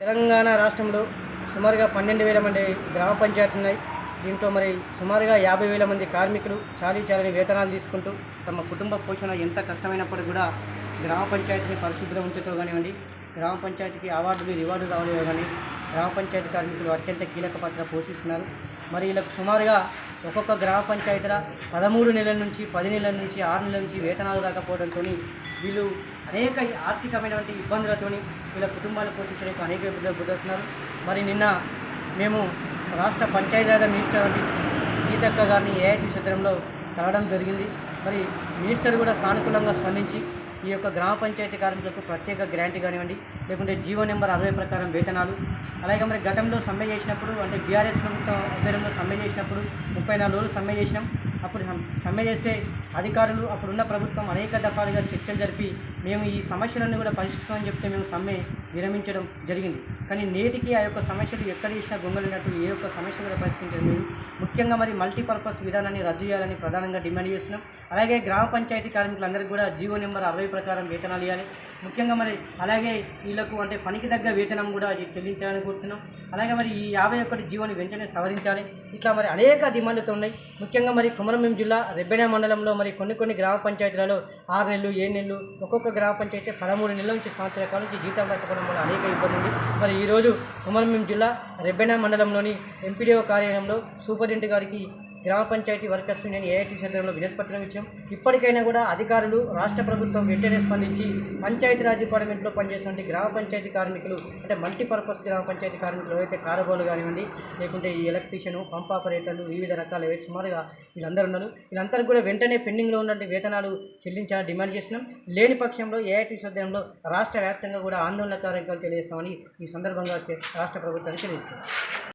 తెలంగాణ రాష్ట్రంలో సుమారుగా పన్నెండు వేల మంది గ్రామ పంచాయతీలు ఉన్నాయి. దీంట్లో మరి సుమారుగా యాభై వేల మంది కార్మికులు చాలీ చాలని వేతనాలు తీసుకుంటూ తమ కుటుంబ పోషణ ఎంత కష్టమైనప్పటికీ కూడా గ్రామ పంచాయతీని పరిశుభ్రం ఉంచుతూ కానివ్వండి గ్రామ పంచాయతీకి అవార్డులు రివార్డు రావడం కానీ గ్రామ పంచాయతీ కార్మికులు అత్యంత కీలక పాత్ర పోషిస్తున్నారు. మరి వీళ్ళకు సుమారుగా ఒక్కొక్క గ్రామ పంచాయతీల పదమూడు నెలల నుంచి పది నెలల నుంచి ఆరు నెలల నుంచి వేతనాలు రాకపోవడంతో వీళ్ళు అనేక ఆర్థికమైనటువంటి ఇబ్బందులతోని వీళ్ళ కుటుంబాలు పోషించడానికి అనేక ఇబ్బందులు గురవుతున్నారు. మరి నిన్న మేము రాష్ట్ర పంచాయతీరాజ్ మినిస్టర్ వంటి సీతక్క గారిని ఏఐటి సత్రంలో కలవడం జరిగింది. మరి మినిస్టర్ కూడా సానుకూలంగా స్పందించి ఈ యొక్క గ్రామ పంచాయతీ కార్మికులకు ప్రత్యేక గ్రాంట్ కానివ్వండి లేకుంటే జీవో నెంబర్ అరవై ప్రకారం వేతనాలు. అలాగే మరి గతంలో సమ్మె చేసినప్పుడు అంటే బీఆర్ఎస్ ప్రభుత్వం ఆధ్వర్యంలో సమ్మె చేసినప్పుడు ముప్పై నాలుగు రోజులు సమ్మె చేసినాం. అప్పుడు సమ్- సమ్మె చేసే అధికారులు అప్పుడున్న ప్రభుత్వం అనేక దఫాలుగా చర్చలు జరిపి మేము ఈ సమస్యలన్నీ కూడా పరిష్కరిస్తామని చెప్తే మేము సమ్మె విరమించడం జరిగింది. కానీ నేటికి ఆ యొక్క సమస్యలు ఎక్కడ ఇచ్చినా గొంగలినట్టు ఏ యొక్క సమస్య కూడా పరిష్కరించడం లేదు. ముఖ్యంగా మరి మల్టీపర్పస్ విధానాన్ని రద్దు చేయాలని ప్రధానంగా డిమాండ్ చేస్తున్నాం. అలాగే గ్రామ పంచాయతీ కార్మికులందరికీ కూడా జీవో నెంబర్ అరవై ప్రకారం వేతనాలు ఇవ్వాలి. ముఖ్యంగా మరి అలాగే వీళ్ళకు అంటే పనికి తగ్గ వేతనం కూడా చెల్లించాలని కోరుతున్నాం. అలాగే మరి ఈ యాభై ఒకటి జీవోని వెంటనే సవరించాలి. ఇట్లా మరి అనేక డిమాండ్లతో ఉన్నాయి. ముఖ్యంగా మరి కుమరంభీం జిల్లా రెబ్బెన మండలంలో మరి కొన్ని కొన్ని గ్రామ పంచాయతీలలో ఆరు నెలలు ఏడు నెలలు ఒక్కొక్క గ్రామ పంచాయతీ పదమూడు నెలల నుంచి సంవత్సరాల కాలం నుంచి జీతం కట్టుకోవడం వల్ల అనేక ఇబ్బంది ఉంది. మరి ఈరోజు కుమరంభీం జిల్లా రెబ్బెన మండలంలోని ఎంపీడీఓ కార్యాలయంలో సూపరింటెండెంట్ గారికి గ్రామ పంచాయతీ వర్కర్స్ నేను ఏఐటీ కేంద్రంలో వినతిపత్రం ఇచ్చాం. ఇప్పటికైనా కూడా అధికారులు రాష్ట్ర ప్రభుత్వం వెంటనే స్పందించి పంచాయతీరాజ్ డిపార్ట్మెంట్లో పనిచేసినటువంటి గ్రామ పంచాయతీ కార్మికులు అంటే మల్టీపర్పస్ గ్రామ పంచాయతీ కార్మికులు ఏవైతే కారబోలు కానివ్వండి లేకుంటే ఈ ఎలక్ట్రీషియన్ పంప్ ఆపరేటర్లు వివిధ రకాల ఏవైతే సుమారుగా వీళ్ళందరూ ఉన్నారు. వీళ్ళందరూ కూడా వెంటనే పెండింగ్లో ఉన్నటువంటి వేతనాలు చెల్లించాలని డిమాండ్ చేసినాం లేని పక్షంలో ఏఐటీ సద్యంలో రాష్ట్ర వ్యాప్తంగా కూడా ఆందోళన కార్యక్రమాలు తెలియజేస్తామని ఈ సందర్భంగా రాష్ట్ర ప్రభుత్వానికి తెలియజేస్తున్నాం.